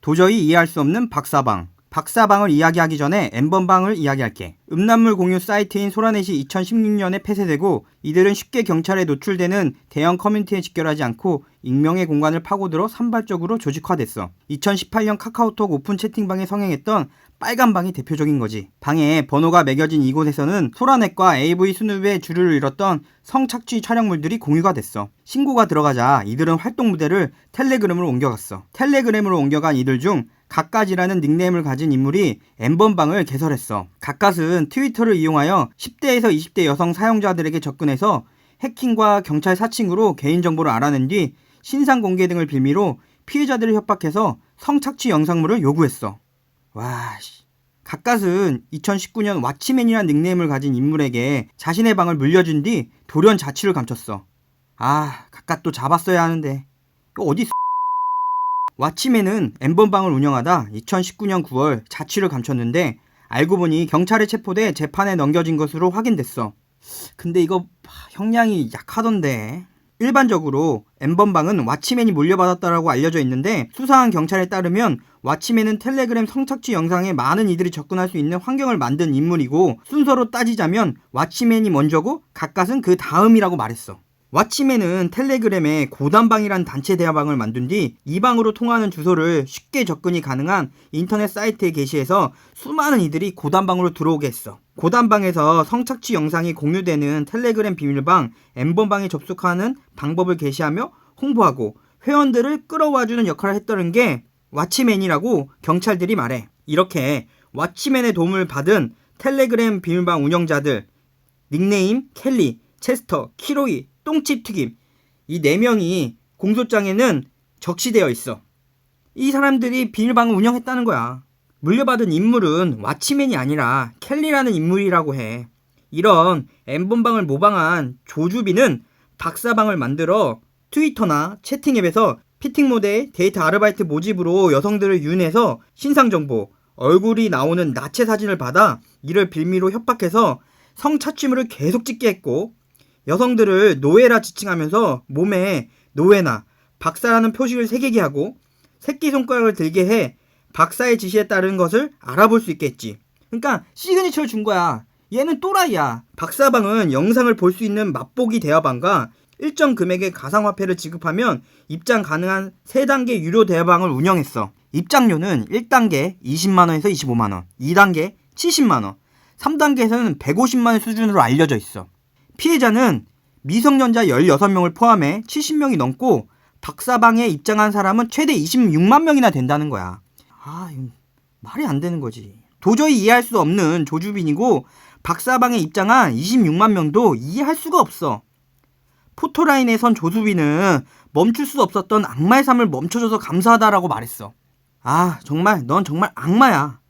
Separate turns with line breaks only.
도저히 이해할 수 없는 박사방. 박사방을 이야기하기 전에 엠번방을 이야기할게. 음란물 공유 사이트인 소라넷이 2016년에 폐쇄되고 이들은 쉽게 경찰에 노출되는 대형 커뮤니티에 직결하지 않고 익명의 공간을 파고들어 산발적으로 조직화됐어. 2018년 카카오톡 오픈 채팅방에 성행했던 빨간 방이 대표적인 거지. 방에 번호가 매겨진 이곳에서는 소라넷과 AV 순위의 주류를 이뤘던 성착취 촬영물들이 공유가 됐어. 신고가 들어가자 이들은 활동 무대를 텔레그램으로 옮겨갔어. 텔레그램으로 옮겨간 이들 중 각가지라는 닉네임을 가진 인물이 엠번방을 개설했어. 각갓은 트위터를 이용하여 10대에서 20대 여성 사용자들에게 접근해서 해킹과 경찰 사칭으로 개인정보를 알아낸 뒤 신상 공개 등을 빌미로 피해자들을 협박해서 성착취 영상물을 요구했어. 와, 씨. 각갓은 2019년 왓치맨이라는 닉네임을 가진 인물에게 자신의 방을 물려준 뒤 돌연 자취를 감췄어. 아, 각갓도 잡았어야 하는데. 어디? 왓치맨은 엠번방을 운영하다 2019년 9월 자취를 감췄는데 알고 보니 경찰에 체포돼 재판에 넘겨진 것으로 확인됐어. 근데 이거 하, 형량이 약하던데. 일반적으로 엠번방은 왓치맨이 물려받았다라고 알려져 있는데 수사한 경찰에 따르면 왓치맨은 텔레그램 성착취 영상에 많은 이들이 접근할 수 있는 환경을 만든 인물이고 순서로 따지자면 왓치맨이 먼저고 각갓은 그 다음이라고 말했어. 왓치맨은 텔레그램에 고단방이란 단체 대화방을 만든 뒤 이 방으로 통하는 주소를 쉽게 접근이 가능한 인터넷 사이트에 게시해서 수많은 이들이 고단방으로 들어오게 했어. 고단방에서 성착취 영상이 공유되는 텔레그램 비밀방 엠번방에 접속하는 방법을 게시하며 홍보하고 회원들을 끌어와주는 역할을 했다는 게 왓치맨이라고 경찰들이 말해. 이렇게 왓치맨의 도움을 받은 텔레그램 비밀방 운영자들 닉네임 켈리, 체스터, 키로이, 똥집 튀김 이 네 명이 공소장에는 적시되어 있어. 이 사람들이 비밀방을 운영했다는 거야. 물려받은 인물은 왓치맨이 아니라 켈리라는 인물이라고 해. 이런 엠번방을 모방한 조주빈은 박사방을 만들어 트위터나 채팅 앱에서 피팅 모드의 데이트 아르바이트 모집으로 여성들을 유인해서 신상 정보, 얼굴이 나오는 나체 사진을 받아 이를 빌미로 협박해서 성착취물을 계속 찍게 했고 여성들을 노예라 지칭하면서 몸에 노예나 박사라는 표시를 새기게 하고 새끼손가락을 들게 해 박사의 지시에 따른 것을 알아볼 수 있겠지. 그러니까 시그니처를 준 거야. 얘는 또라이야. 박사방은 영상을 볼 수 있는 맛보기 대화방과 일정 금액의 가상화폐를 지급하면 입장 가능한 3단계 유료 대화방을 운영했어. 입장료는 1단계 20만원에서 25만원, 2단계 70만원, 3단계에서는 150만원 수준으로 알려져 있어. 피해자는 미성년자 16명을 포함해 70명이 넘고 박사방에 입장한 사람은 최대 26만 명이나 된다는 거야. 아, 말이 안 되는 거지. 도저히 이해할 수 없는 조주빈이고 박사방에 입장한 26만 명도 이해할 수가 없어. 포토라인에 선 조수빈은 멈출 수 없었던 악마의 삶을 멈춰줘서 감사하다라고 말했어. 아, 정말 넌 정말 악마야.